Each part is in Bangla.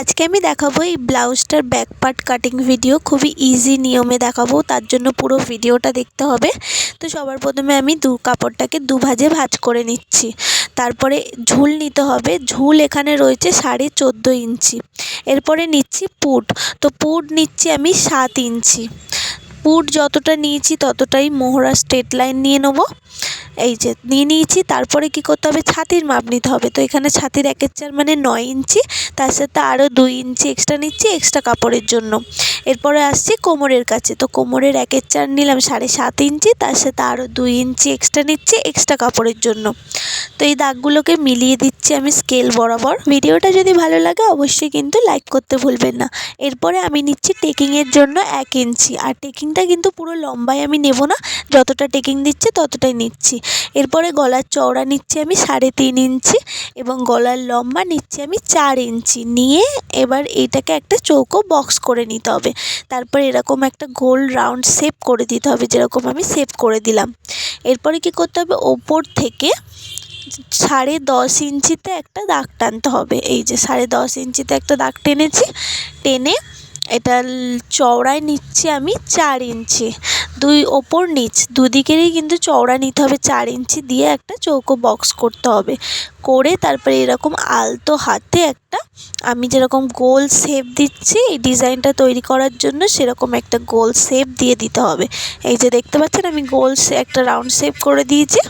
আজকে আমি দেখাবো এই ব্লাউজটার ব্যাক পার্ট কাটিং ভিডিও খুবই ইজি নিয়মে দেখাবো, তার জন্য পুরো ভিডিওটা দেখতে হবে। তো সবার প্রথমে আমি দু কাপড়টাকে দু ভাজে ভাজ করে নিচ্ছি। তারপরে ঝুল নিতে হবে। ঝুল এখানে রয়েছে সাড়ে চোদ্দ ইঞ্চি। এরপরে নিচ্ছি পুট। তো পুট নিচ্ছি আমি সাত ইঞ্চি। পুট যতটা নিয়েছি ততটাই মোহরা স্ট্রেট লাইন নিয়ে নেব। এই যে নিয়ে নিয়েছি, তারপরে কি করতে হবে? ছাতির মাপ নিতে হবে। তো এখানে ছাতির একের চার মানে নয় ইঞ্চি, তার সাথে আরও দুই ইঞ্চি এক্সট্রা নিচ্ছি এক্সট্রা কাপড়ের জন্য। এরপরে আসছি কোমরের কাছে। তো কোমরের একের চার নিলাম সাড়ে সাত ইঞ্চি, তার সাথে আরও দুই ইঞ্চি এক্সট্রা নিচ্ছি এক্সট্রা কাপড়ের জন্য। তো এই দাগগুলোকে মিলিয়ে দিচ্ছি আমি স্কেল বরাবর। ভিডিওটা যদি ভালো লাগে অবশ্যই কিন্তু লাইক করতে ভুলবেন না। এরপরে আমি নিচ্ছি টেকিংয়ের জন্য এক ইঞ্চি। আর টেকিংটা কিন্তু পুরো লম্বায় আমি নেব না। যতটা টেকিং দিচ্ছে ততটাই নিচ্ছি। এরপরে গলার চওড়া নিচ্ছি আমি সাড়ে তিন ইঞ্চি এবং গলার লম্বা নিচ্ছি আমি চার ইঞ্চি। নিয়ে এবার এটাকে একটা চৌকো বক্স করে নিতে হবে। তারপর এরকম একটা গোল রাউন্ড শেপ করে দিতে হবে, যেরকম আমি শেপ করে দিলাম। এরপরে কি করতে হবে? ওপর থেকে সাড়ে দশ ইঞ্চিতে একটা দাগ টানতে হবে। এই যে সাড়ে দশ ইঞ্চিতে একটা দাগ টেনেছি, টেনে এটা চওড়ায় নিচ্ছি আমি চার ইঞ্চি। দুই ওপর নিচ, দুদিকেরই কিন্তু চওড়া নিতে হবে, চার ইঞ্চি দিয়ে একটা চৌকো বক্স করতে হবে। করে তারপরে এরকম আলতো হাতে একটা আমি যেরকম গোল শেপ দিচ্ছি, এই ডিজাইনটা তৈরি করার জন্য সেরকম একটা গোল শেপ দিয়ে দিতে হবে। এই যে দেখতে পাচ্ছেন আমি গোল একটা রাউন্ড শেপ করে দিয়েছি।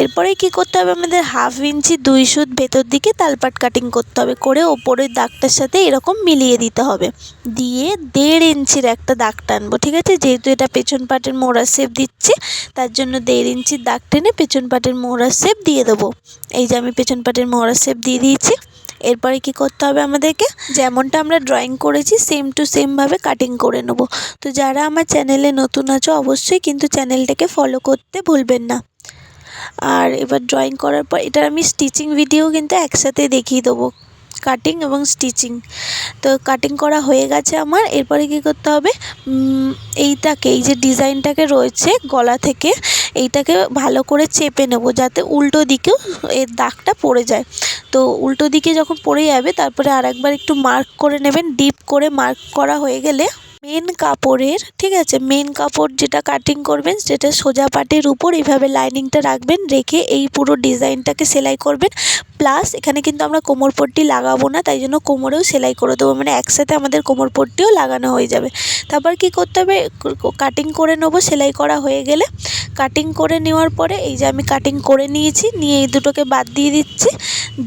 এরপরে কি করতে হবে? আমাদের হাফ ইঞ্চি দুই সুত ভেতর দিকে তালপাট কাটিং করতে হবে। করে ওপরের দাগটার সাথে এরকম মিলিয়ে দিতে হবে। দিয়ে দেড় ইঞ্চির একটা দাগ টানবো, ঠিক আছে? যেহেতু এটা পেছন পাটের মোড়া শেপ দিচ্ছে, তার জন্য দেড় ইঞ্চির দাগ টেনে পেছন পাটের মোড়া শেপ দিয়ে দেবো। এই যে আমি পেছন পাটের মোড়া শেপ দিয়ে দিয়েছি। এরপরে কি করতে হবে আমাদেরকে? যেমনটা আমরা ড্রয়িং করেছি সেম টু সেমভাবে কাটিং করে নেব। তো যারা আমার চ্যানেলে নতুন আছো, অবশ্যই কিন্তু চ্যানেলটাকে ফলো করতে ভুলবেন না। আর এবার ড্রয়িং করার পর, এটার আমি স্টিচিং ভিডিও কিন্তু একসাথে দেখিয়ে দেবো। কাটিং এবং স্টিচিং তো কাটিং করা হয়ে গেছে আমার। এরপরে কী করতে হবে? এইটাকে, এই যে ডিজাইনটাকে রয়েছে গলা থেকে, এইটাকে ভালো করে চেপে নেব যাতে উল্টো দিকেও এর দাগটা পড়ে যায়। তো উল্টো দিকে যখন পড়ে যাবে, তারপরে আর একবার একটু মার্ক করে নেবেন। ডিপ করে মার্ক করা হয়ে গেলে মেন কাপড়ের, ঠিক আছে? মেন কাপড় যেটা কাটিং করবেন, সেটা সোজা পাটের উপর এইভাবে লাইনিংটা রাখবেন, রেখে এই পুরো ডিজাইনটাকে সেলাই করবেন। প্লাস এখানে কিন্তু আমরা কোমর পট্টি লাগাবো না, তাই জন্য কোমরেও সেলাই করে দেবো। মানে একসাথে আমাদের কোমর পট্টিও লাগানো হয়ে যাবে। তারপর কি করতে হবে? কাটিং করে নেব, সেলাই করা হয়ে গেলে। কাটিং করে নেওয়ার পরে, এই যে আমি কাটিং করে নিয়েছি, নিয়ে এই দুটোকে বাদ দিয়ে দিচ্ছি।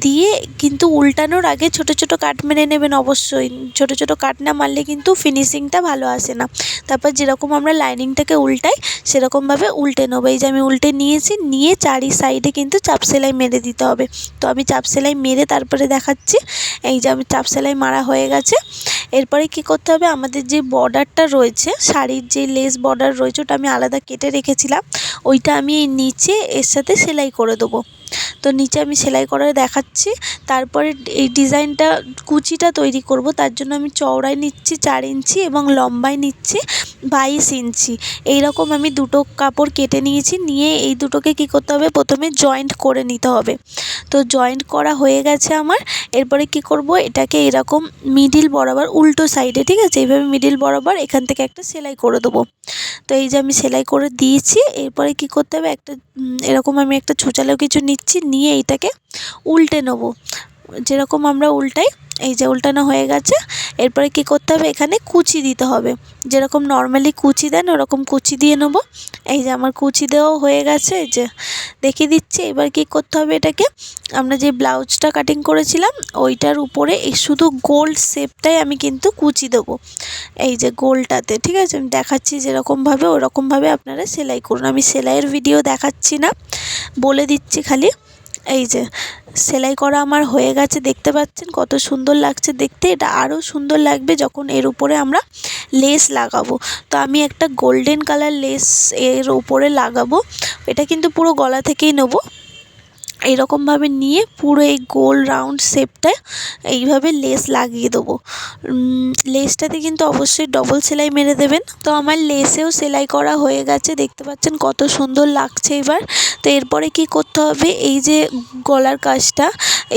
দিয়ে কিন্তু উল্টানোর আগে ছোট ছোট কাট মেরে নেবেন অবশ্যই। ছোট ছোট কাট না মারলে কিন্তু ফিনিশিংটা ভালো আসে না। তারপর যেরকম আমরা লাইনিংটাকে উল্টাই, সেরকমভাবে উল্টে নেব। এই যে আমি উল্টে নিয়েছি, নিয়ে চারি সাইডে কিন্তু চাপ সেলাই মেরে দিতে হবে। তো আমি চাপ সেলাই মেরে তারপরে দেখাচ্ছি। এই যে আমি চাপ সেলাই মারা হয়ে গেছে। এরপরে কি করতে হবে? আমাদের যে বর্ডারটা রয়েছে, শাড়ির যে লেস বর্ডার রয়েছে, ওটা আমি আলাদা কেটে রেখেছিলাম। ওইটা আমি নিচে এর সাথে সেলাই করে দেবো। তো নিচে আমি সেলাই করে দেখাচ্ছি। তারপরে এই ডিজাইনটা কুচিটা তৈরি করব, তার জন্য আমি চওড়ায় নিচ্ছি চার ইঞ্চি এবং লম্বায় নিচ্ছি বাইশ ইঞ্চি। এই রকম আমি দুটো কাপড় কেটে নিয়েছি, নিয়ে এই দুটোকে কী করতে হবে? প্রথমে জয়েন্ট করে নিতে হবে। তো জয়েন্ট করা হয়ে গেছে আমার। এরপরে কি করব? এটাকে এরকম মিডিল বরাবর উল্টো সাইডে, ঠিক আছে? এইভাবে মিডিল বরাবর এখান থেকে একটা সেলাই করে দেবো। তো এই যে আমি সেলাই করে দিয়েছি, এরপরে কি করতে হবে? একটা এরকম আমি একটা ছুচালো কিছু নিচ্ছি, নিয়ে এইটাকে উল্টে নেব। যেরকম আমরা উল্টাই, এই যে উল্টানো হয়ে গেছে, এরপরে কি করতে হবে? এখানে কুচি দিতে হবে। যেরকম নর্মালি কুচি দেন, ওরকম কুচি দিয়ে নেব। এই যে আমার কুচি দেওয়াও হয়ে গেছে, এই যে দেখিয়ে দিচ্ছি। এবার কি করতে হবে এটাকে? আমরা যে ব্লাউজটা কাটিং করেছিলাম, ওইটার উপরে এই শুধু গোল্ড শেপটাই আমি কিন্তু কুচি দেবো। এই যে গোলটাতে ঠিক আছে? আমি দেখাচ্ছি যেরকমভাবে, ওরকমভাবে আপনারা সেলাই করুন। আমি সেলাইয়ের ভিডিও দেখাচ্ছি না, বলে দিচ্ছি খালি। এই যে, সেলাই করা আমার হয়ে গেছে, দেখতে পাচ্ছেন কত সুন্দর লাগছে দেখতে। এটা আরও সুন্দর লাগবে যখন এর উপরে আমরা লেস লাগাবো। তো আমি একটা গোল্ডেন কালার লেস এর উপরে লাগাবো। এটা কিন্তু পুরো গলা থেকেই নেব। এইরকমভাবে নিয়ে পুরো এই গোল রাউন্ড শেপটা এইভাবে লেস লাগিয়ে দেবো। লেসটাতে কিন্তু অবশ্যই ডবল সেলাই মেরে দেবেন। তো আমার লেসেও সেলাই করা হয়ে গেছে, দেখতে পাচ্ছেন কত সুন্দর লাগছে এবার। তো এরপরে কি করতে হবে? এই যে গলার কাজটা,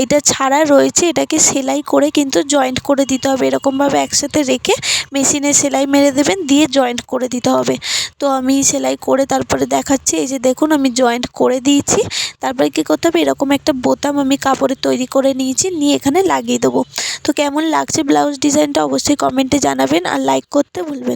এটা ছাড়া রয়েছে, এটাকে সেলাই করে কিন্তু জয়েন্ট করে দিতে হবে। এরকমভাবে একসাথে রেখে মেশিনে সেলাই মেরে দেবেন, দিয়ে জয়েন্ট করে দিতে হবে। তো আমি সেলাই করে তারপরে দেখাচ্ছি, এই যে দেখুন আমি জয়েন্ট করে দিয়েছি। তারপরে কী করতে হবে? এরকম একটা বোতাম আমি কাপড়ে তৈরি করে নিয়েছি, নিয়ে এখানে লাগিয়ে দেবো। তো কেমন লাগছে ব্লাউজ ডিজাইনটা অবশ্যই কমেন্টে জানাবেন আর লাইক করতে ভুলবেন